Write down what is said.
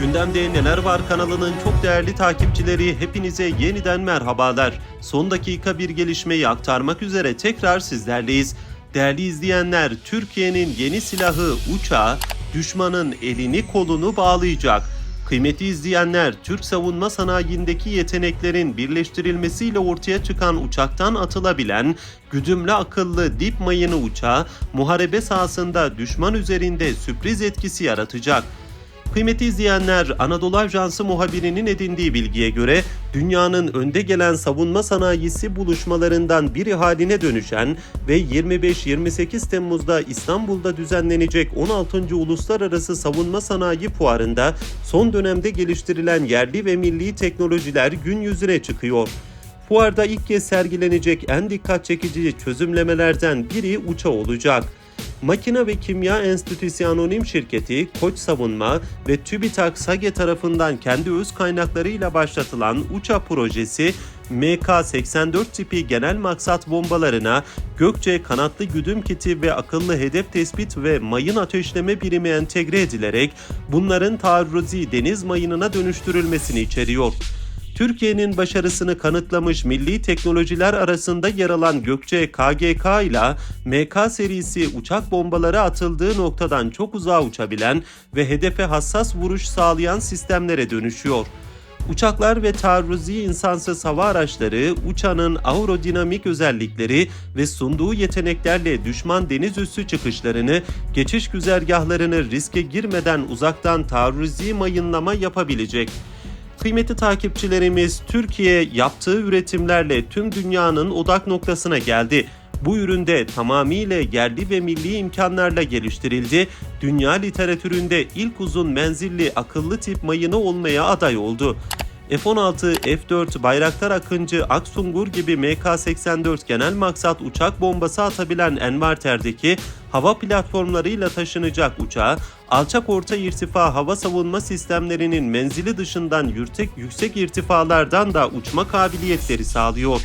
Gündemde Neler Var kanalının çok değerli takipçileri hepinize yeniden merhabalar. Son dakika bir gelişmeyi aktarmak üzere tekrar sizlerleyiz. Değerli izleyenler, Türkiye'nin yeni silahı uçağı düşmanın elini kolunu bağlayacak. Kıymetli izleyenler, Türk savunma sanayindeki yeteneklerin birleştirilmesiyle ortaya çıkan uçaktan atılabilen güdümlü akıllı dip mayını uçağı muharebe sahasında düşman üzerinde sürpriz etkisi yaratacak. Kıymetli izleyenler, Anadolu Ajansı muhabirinin edindiği bilgiye göre dünyanın önde gelen savunma sanayisi buluşmalarından biri haline dönüşen ve 25-28 Temmuz'da İstanbul'da düzenlenecek 16. Uluslararası Savunma Sanayi Fuarı'nda son dönemde geliştirilen yerli ve milli teknolojiler gün yüzüne çıkıyor. Fuarda ilk kez sergilenecek en dikkat çekici çözümlemelerden biri uçağı olacak. Makine ve Kimya Enstitüsü Anonim Şirketi, Koç Savunma ve TÜBİTAK SAGE tarafından kendi öz kaynaklarıyla başlatılan UÇA projesi, MK-84 tipi genel maksat bombalarına Gökçe kanatlı güdüm kiti ve akıllı hedef tespit ve mayın ateşleme birimi entegre edilerek bunların taarruzi deniz mayınına dönüştürülmesini içeriyor. Türkiye'nin başarısını kanıtlamış milli teknolojiler arasında yer alan Gökçe KGK ile MK serisi uçak bombaları atıldığı noktadan çok uzağa uçabilen ve hedefe hassas vuruş sağlayan sistemlere dönüşüyor. Uçaklar ve taarruzi insansız hava araçları uçanın aerodinamik özellikleri ve sunduğu yeteneklerle düşman deniz üssü çıkışlarını, geçiş güzergahlarını riske girmeden uzaktan taarruzi mayınlama yapabilecek. Kıymetli takipçilerimiz Türkiye yaptığı üretimlerle tüm dünyanın odak noktasına geldi. Bu üründe tamamıyla yerli ve milli imkanlarla geliştirildi. Dünya literatüründe ilk uzun menzilli akıllı tip mayını olmaya aday oldu. F-16, F-4, Bayraktar Akıncı, Aksungur gibi MK-84 genel maksat uçak bombası atabilen Envarter'deki hava platformlarıyla taşınacak uçağı, alçak orta irtifa hava savunma sistemlerinin menzili dışından yüksek, yüksek irtifalardan da uçma kabiliyetleri sağlıyor.